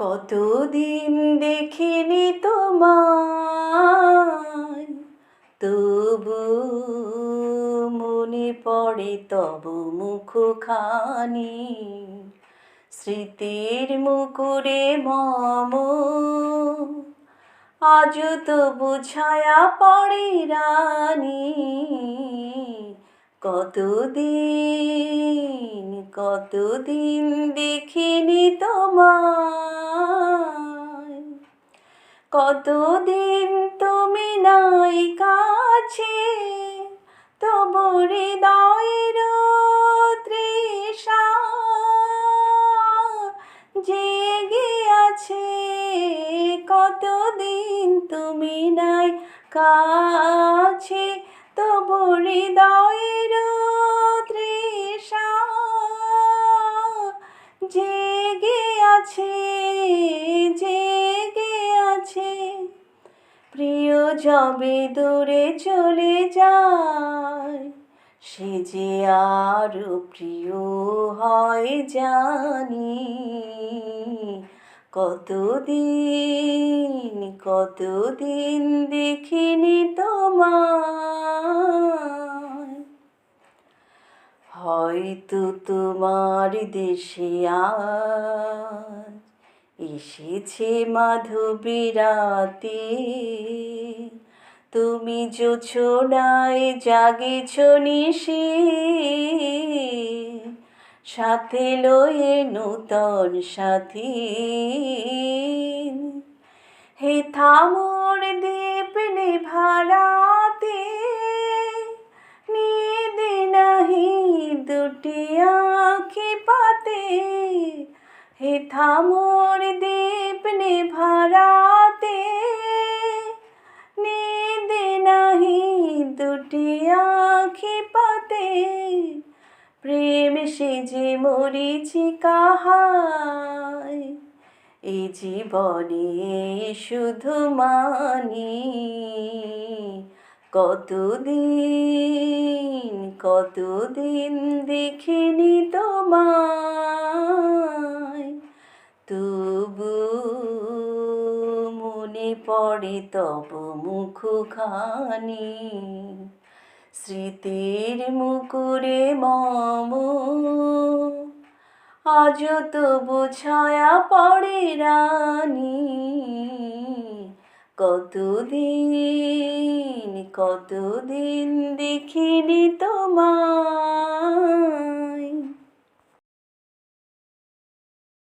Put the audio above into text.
কতদিন দেখিনি তোমায়, তবু মনে পড়ে তব মুখখানি। স্মৃতির মুকুরে মম আজ তবু ছায়া পড়ে রানী। কতদিন কতদিন দেখিনি তোমায়। কতদিন তুমি নাই কাছে, তবু হৃদয়ের তৃষা জেগে আছে। কতদিন তুমি নাই কাছে তবু হৃদয়ের তৃষা জেগে আছে জেগে আছে। প্রিয় যবে দূরে চলে যায়, সে যে আরও প্রিয় হয় জানি। কতদিন কতদিন দেখিনি তোমায়। হয়তো তোমার দেশে আজ এসেছে মাধবী রাতে। তুমি জোছনায় জাগেছ নিশে। সাথে লয়ে নূতন সাথী হে থামোর দীপ ভাড়াতে নিদে নাহি দুটি আঁখি পাতে। হে থামোর দীপ ভাড়াতে নিদে নাহি দুটি আঁখি পাতে। প্রেম সে যে মরিছি কাহায় এই জীবনে শুধু মানি। কতদিন কতদিন দেখিনি তোমায়, তবু মনে পড়ে তব মুখখানি। স্মৃতির মুকুরে মম। আজ তবু ছায়া পড়ে রানী। কতদিন কতদিন দেখিনি তোমায়।